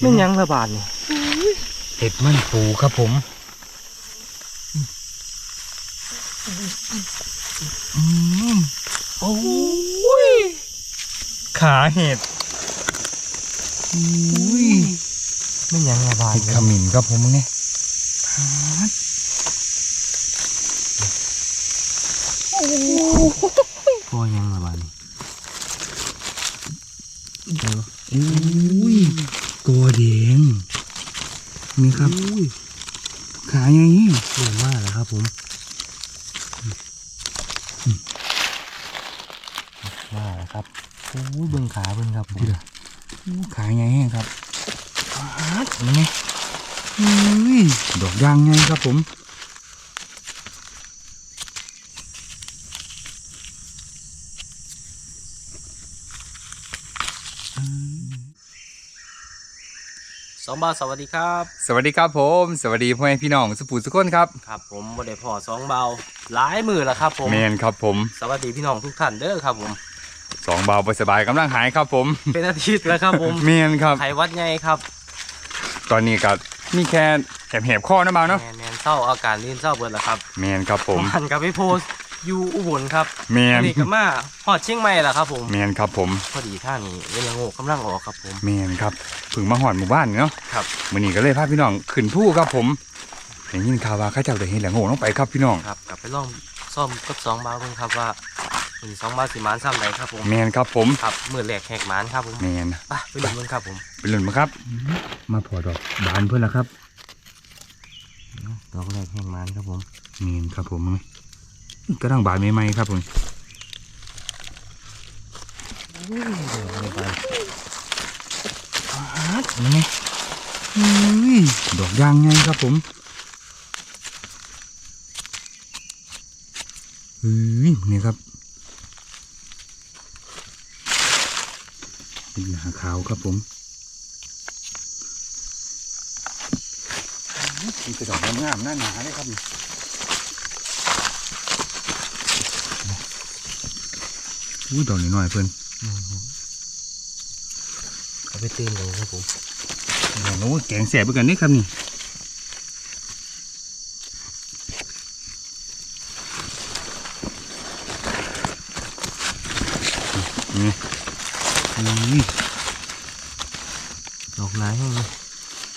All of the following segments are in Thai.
ไม่ยั้งระบาดนี่เห็ดมันปูครับผมอืมโอ้ยขาเห็ดอุ้ยไม่ยั้งระบาดเห็ดขมิ้นครับผมเนี่ยพาดพ่อยั้งระบาดนี่อุ้ย ตัวแดงนี่ครับขาใหญ่เยอะมากเลยครับผมมาแล้วครับโอ้ยเบิ่งขาเบิ่งครับผมขาใหญ่แห้งครับปาดนี่ไงอุ้ยดอกยางไงครับผม สองบาทสวัสดีครับสวัสดีครับผม สวัสดีพ่อแม่พี่น้องสุภูสุขคนครับครับผมบ่ได้พอสองเบาหลายมือแล้วครับผมเมนครับผมสวัสดีพี่น้องทุกท่านเด้อครับผมสองเบาบ่สบายกำลังหายครับผมเป็นอาทิตย์แล้วครับผมเมนครับไขวัดไงครับ ตอนนี้ก็มีแค่แหบๆข้อนะเบาเนาะแมนแมนเศร้าอาการลื่นเศร้าเบิดแล้วครับเมนครับผมหันกับไปโพสต์ อยู่อุบลครับเมนนี่ก็มาฮอดเชียงใหม่แล้วครับผมเมนครับผมพอดีท่านี้เวลาโง่กำลังออกครับผมเมนครับเพึ่งมาหอดหมู่บ้านเนาะครับมื้อนี้ก็เลยพาพี่น้องขึ้นผู้ครับผมได้ยินข่าวว่าเข้าเจ้าได้เห็นแหลงโง่ลงไปครับพี่น้องครับกลับไปลองซ่อมกับสองบาทเบิ่งครับว่ามีสองบาทสิหมานซ้ำไหนครับผมเมนครับผมครับมือแหลกแหกหมานครับผมเมนไปไปดูมันครับผมไปลุ้นมาครับ มาพอดอกบานเพื่อนแล้วครับดอกแรกแหกหมานครับผมเมนครับผม กระดังบานใหม่ๆครับผมนี่ไปนี่ไงอุ้ยดอกยางไงครับผมเฮ้ยนี่ครับเป็นหนาขาวครับผมนี่คือดอกงามๆหน้าหนาเลยครับ อุ้ยดอกน้อยๆเพื่อนเอาไปตื่นเลยครับผมโอ้โหแกงแสบไปกันนี่ครับนี่นี่นี่ดอกไม้แห้งเลย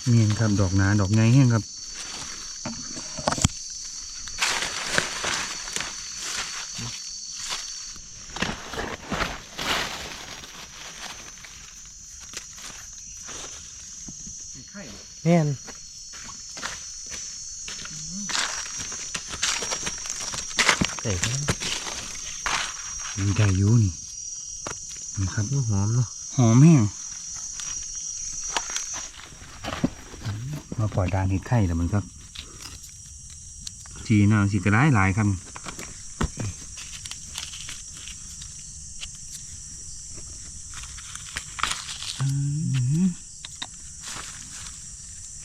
เมียนครับ ดอกนาดอกไงแห้งครับ ม่นใส่ครับมีได้อยู่นี่นี่ครับหอมเนาะหอมแห้งมาปล่อยดานเห็ดไข่แล้วมันครับจีน่าสีกระไรหลายครับ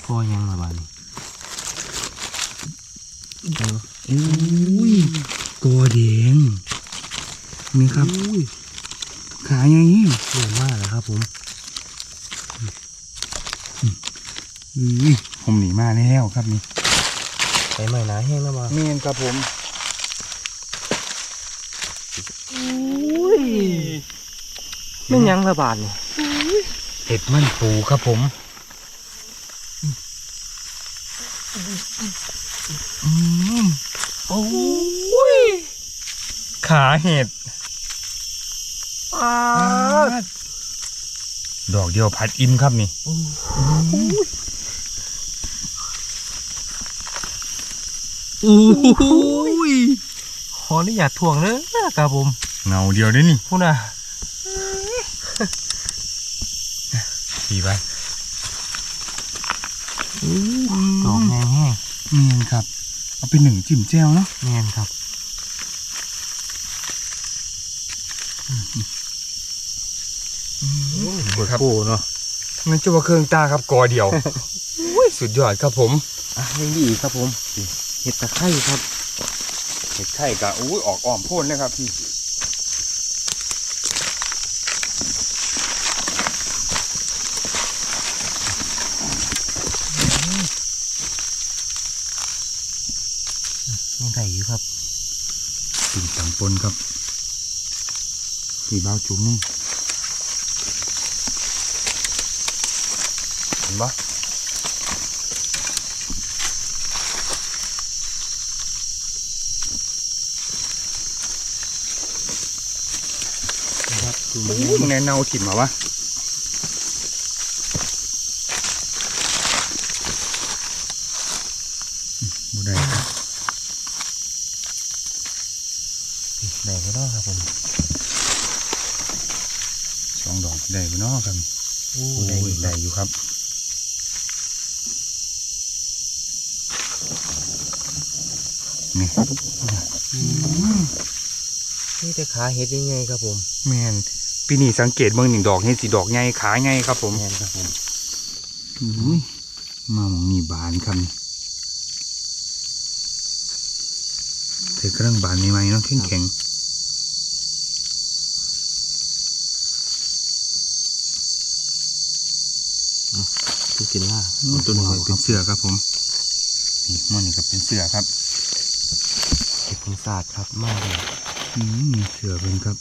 พ่อยังระบาดนี่ อุ้ยตัวแดงนี่ครับขาใหญ่แห้ง เยอะมากเลยครับผม อุ้ยผมหนีมาแล้วครับนี่ ใส่ไม้ หนาแห้งแล้วมาเมียนครับผมไม่ยั้งระบาดนี่เห็ดมันปูครับผมอืมโอ้ยขาเห็ดปาดดอกเดียวพัดอิ่มครับนี่ อ้ยขออนุญาตถ่วงเด้อครับผมเงาเดียวได้นี่พูดนะดีไปดอกแห้งแห้งเมียนครับ เอาเป็นหนึ่งจิ้มแจ่วเนาะแม่นครับเบิกครับโอ้เนาะมันจะว่าเครื่องตาครับกอเดียวอุ้ยสุดยอดครับผมอะยังดีอีกครับผมเห็ดตะไคร้ครับ เห็ดไข่กะอู้ออกอ้อมพ่นเลยครับพี่ยังไงอยู่ครับสิ่สางปนครับสีเบาจุ่มนี่เห็นปะ มมึงแนเนาถิ่นมาวะบ่ได้ครับไหนก็ได้ครับผมสองดอกได้บ่เนาะครับโอ้โอ้ได้ยอยู่ได้อยู่ครับนี่นี่แต่ขาเห็ดยังไงครับผม แมน ปีนี้สังเกตเบิ่งหนึ่งดอกเห็นสีดอกใหญ่ขาใหญ่ครับผมแม่นครับผมอุ้ยมาหมองนี่บานครับเธอกำลังบานใหม่ๆเนาะแข็งแข็งทุกกินล่าๆตัวนี้ก็เป็นเสือครับผม นี่มันนี่ก็เป็นเสือครับเห็ดผงศาสตร์ครับมากเลยอืมมีเสือเป็นครับ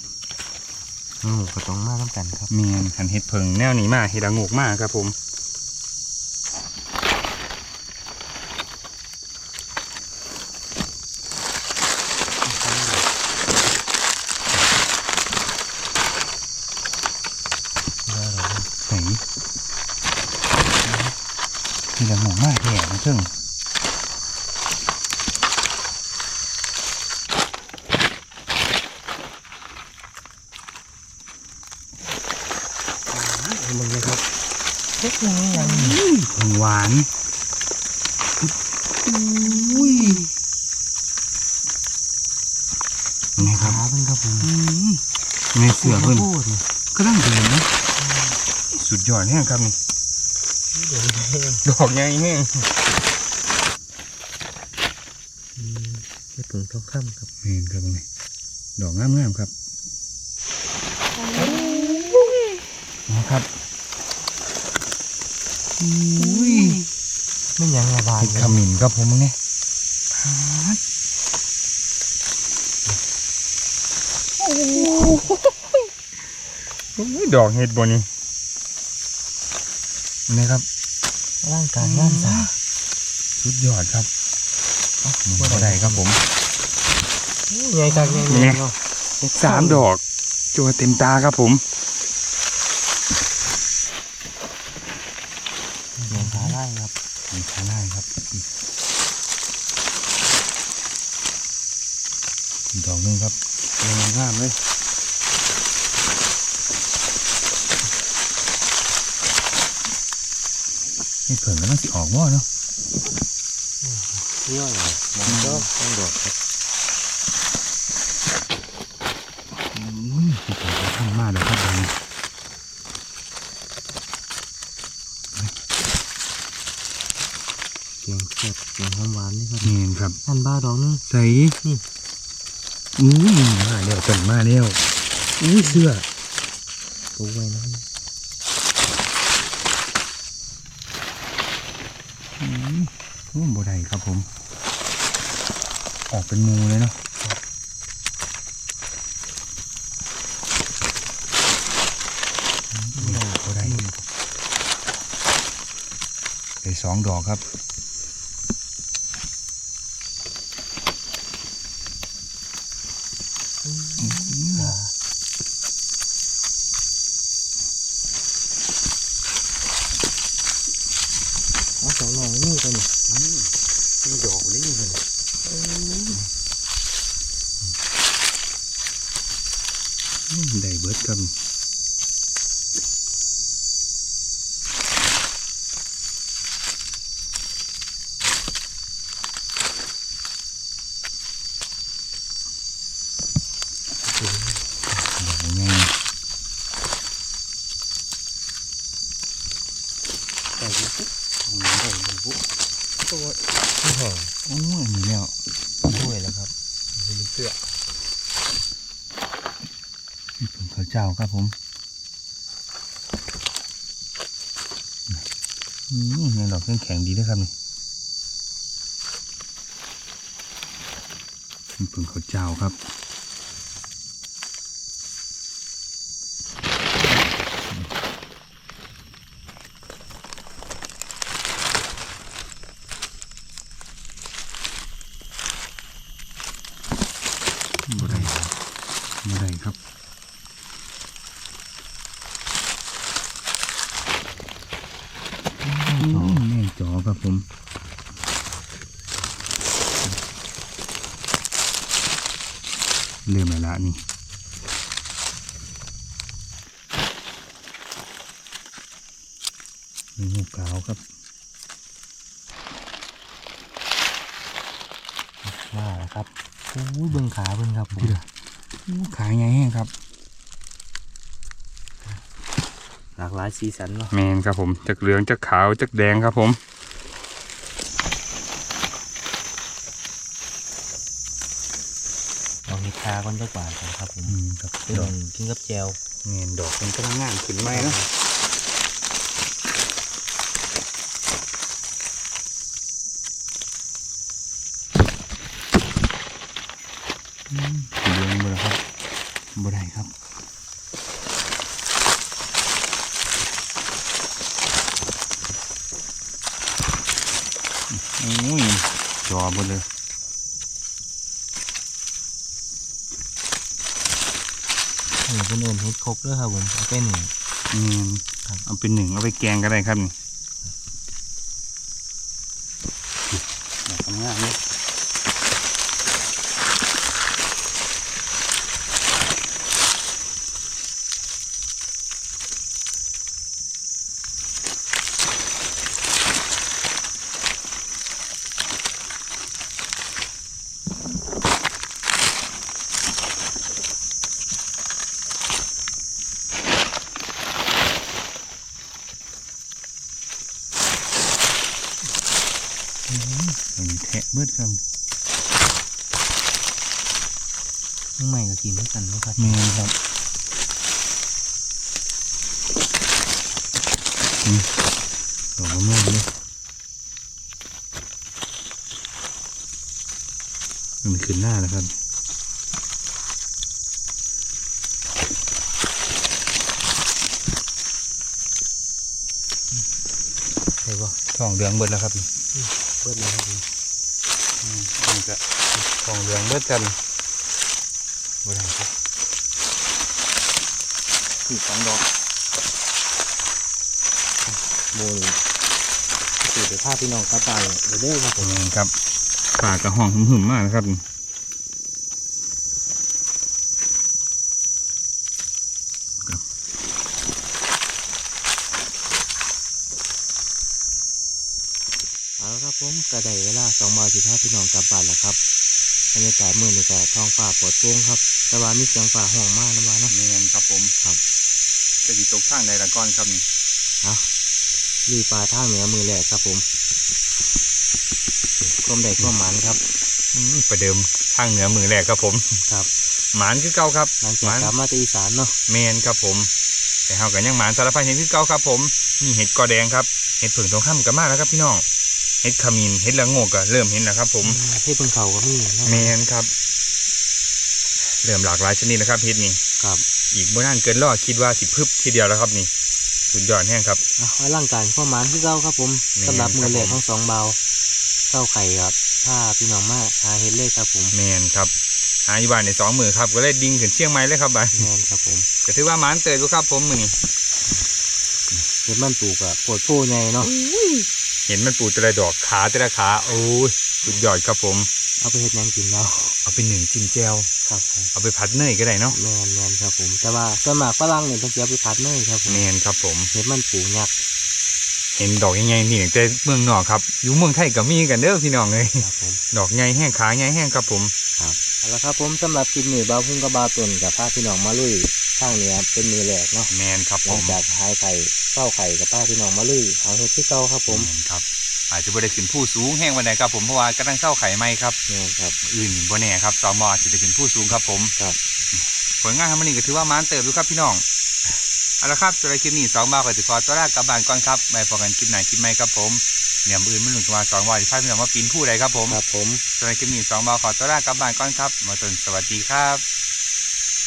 โอ้ก็ต้องมาน้ำกันครับแมนขันเห็ดเพิงแนวนี้มาเห็ดอะโงกมากครับผมได้หรอไหนเห็ดอะโงกมากแท้นะเชิง มึงเลยครับ เฮ็ดยังไงยังของหวานอุ้ยนี่คขารับเป็นครับผมอืมในเสือเพิ่นโอ้โหก็ตั้งเดินนะสุดยอดแห้งครับนี่เดี๋ยวแห้งดอกใหญ่แห้งอืมเฮ็ดผงทองคำครับเห็นครับนี่ดอกงามๆครับนะครับ อุ้ยไม่ยังระบายเห็ดเลยขมิ้นครับผมมึงเนี่ยพาดโอ้ยดอกเห็ดบนนี่นี่ครับ ร่างกายงานสาสุดยอดครับบ่ได้ครับผมใหญ่จากใหญ่นี่เนี่ยเนาะสามดอกจัวเต็มตาครับผม ใหญ่ขาไล่ครับมีขาไล่ครับอีกดอกหนึงครับงามเลยนี่เผิ่นก็ต้องสิออกบ่เนาะย่อยเลยมันก็ต้องโดดครับ อุ้ยพี่ผมก็ทำมากเลยครับตอนนี้ เกียงแซ่บเกียงหอมหวานนี่ครับ เนียนครับท่านบ้าดอกนึงใส่นี่อุ้ยมาแล้วเปิ่นมาแล้วอุ้ยเสื้อตัวไว้นะอืมโอ้บ่ได้ครับผม ออกเป็นหมูเลยเนาะบ่ได้บ่ได้ได้สองดอกครับ เอาสองหน่อยนี่ตัวนี้ มีดอกนี่เลย ได้เบิดครับ ดอกใหญ่ ใส่ปุ๊บ ได้ปุ๊บ ตัวที่แห้ง โอ้ยมีแล้ว ด้วยแล้วครับเป็นเสื้อ นี่ผมข้าว เจ้าครับผมอืมในดอกแข็งดีด้วยครับนี่เพิ่งเขาวเจ้าครับได้ครับบ่ได้ครับอืมแม่งจอครับผม เริ่มแล้วละนี่มีงูขาวครับมาแล้วครับโอ้ยเบิ่งขาเบิ่งครับผมพี่ละงูขายไงแห้งครับ หลากหลายสีสันเนาะแมนครับผมจากเหลืองจากขาวจากแดงครับผม เอาคาก่อนจักบาทก่อนครับผมอืมครับเป็นดอกกินกับแจวแมนดอกเป็นกำลังงานขึ้นไหมเนาะอืมเหลืองบ่ละครับบ่ได้ครับอุ้ยจอหมดเลย นี่เป็นเอิญเฮ็ดครกด้วยครับผมเอาไปหนึ่งอืมครับเอาเป็นหนึ่งเอาไปแกงก็ได้ครับนี่ดอกทำงานเลยเห็นแทะ เบิดครับน้องใหม่ก็กินด้วยกันเนาะครับแมนครับนี่ดอกมะม่วงเลยมันขึ้นหน้าแล้วครับใช่ป่ะทองเหลืองเบิดแล้วครับนี่เปิดเลยครับผมอืม นี่ก็ทองเหลืองเบิดกันบ่ได้ครับอีกสองดอกโบยสื่อไปภาพพี่น้องกลับไปเดี๋ยวเด้อครับผมนี่ครับปากกระห้องหึมๆมากนะครับ เอาละครับ ผมกระไดเวลาสองมาสิบห้าพี่น้องกลับบ้านแล้วครับบรรยากาศมืดเลยแต่ท้องฟ้าปลอดโปร่งครับ แต่ว่ามีเสียงฟ้าห้องมากนะว่าเนาะแมนครับผมครับจะดีตกข้างใดละก้อนครับนี่เอาลุยปลาทางเหนือมือแหลกครับผมความใดความหมันครับอืมประเดิมข้างเหนือมือแรกครับผมครับหมานคือเก่าครับหลังหจากมานกลับมาจากอีสานเนาะแมนครับผม แต่เฮากันยังหมานสารพัดเห็ดคือเก่าครับ ผมนี่เห็ดกอแดงครับเห็ดผึ่งทองคำกันมากแล้วครับพี่น้อง เห็ดขมิ้นเห็ดละโงกก็เริ่มเห็นแล้วครับ ผมเทพเพิ่งเขาก็มีเนาะแมนครับ เริ่มหลากหลายชนิดนะครับเห็ดนี่ครับ อีกบ่นานเกินรอคิดว่าสิพึบทีเดียวแล้วครับนี่สุดยอดแห้งครับเอาไว้ร่างกายความหมันที่เก้าครับ ผมแม่นสำหรับมือแหลกครับผมทั้งสองเบาเก้าไข่ครับถ้าพี่น้องมาหาเห็ดเลยครับ ผมแมนครับหาอยู่บ้านในสองมือครับ ก็เลยดิ่งขึ้นเชียงใหม่เลยครับบ้านแมนครับ ผมก็ถือว่าหมานเตยดูครับ ผมมือนี่เห็ดมันปลูกอะปวดโพใหญ่เนาะ เห็นมันปูแต่ละดอกขาแต่ละขาโอ้ยสุดยอดครับผม เอาไปเห็ดหยังกินเราเอาไปหนึ่งจิ้มแจวครับผมเอาไปผัดเนยก็ได้เนาะแมนแมนครับผม แต่ว่าส่วนมากฝรั่งเนี่ยต้องเสียไปผัดเนยครับผมแมนครับผมเห็ดมันปลูกยักษ์เห็นดอกใหญ่ๆนี่แต่เมืองนอกครับ อยู่เมืองไทยก็มีกันเด้อพี่น้องเลยครับผมดอกใหญ่แห้งขาใหญ่แห้งครับผมครับเอาละครับผมสำหรับคลิปนี้บาวพุ่งกับบาวตุนกับพาพี่น้องมาลุยข้างเหนือเป็นมือแหลกเนาะแมนครับหผลังมจากหายไข่ เฝ้าไข่กับป้าพี่น้องมาลุยหาเห็ดที่เก่าครับ ผมแม่นครับอาจจะบ่ได้ขึ้นผู้สูงแห้งวันใดครับผมเพราะว่ากำลังเข้าไข่ไหมครับแมนครับ อื่นบ่แน่ครับต่อมอสิได้ขึ้นผู้สูงครับผมครับผลงานทำมันนี่ก็ถือว่ามันเติบดูครับพี่น้องเอาละครับสำหรับคลิปนี้สองบาทก็จะขอตัวลากลับบ้านก่อนครับไปพอกันคลิปไหนคลิปใหม่ครับผมสเนี่ยมืออื่นมันหลุดมาสองวันที่พาพี่น้องมาปีนผู้ใดครับผมครับผมส่วนคลิปนี้สองเบาขอตัวลากลับบ้านก่อนครับหมาตุนสวัสดีครับ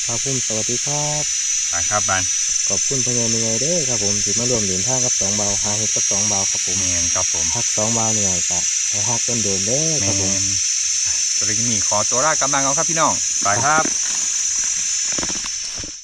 ครับผมสวัสดีครับไปครับบ้าน ขอบคุณพญานิไงเด้อครับผมที่มาร่วมเดินทางกับสองเบาหาเห็ดกับสองเบาครับผมแมนครับผมฮักสองเบาเนี่ยก็ให้ฮักต้นเดินเด้อแมครับผมนตัวคลิปนี้ขอตัวลากลับบ้านก่อนครับพี่น้องไปครับ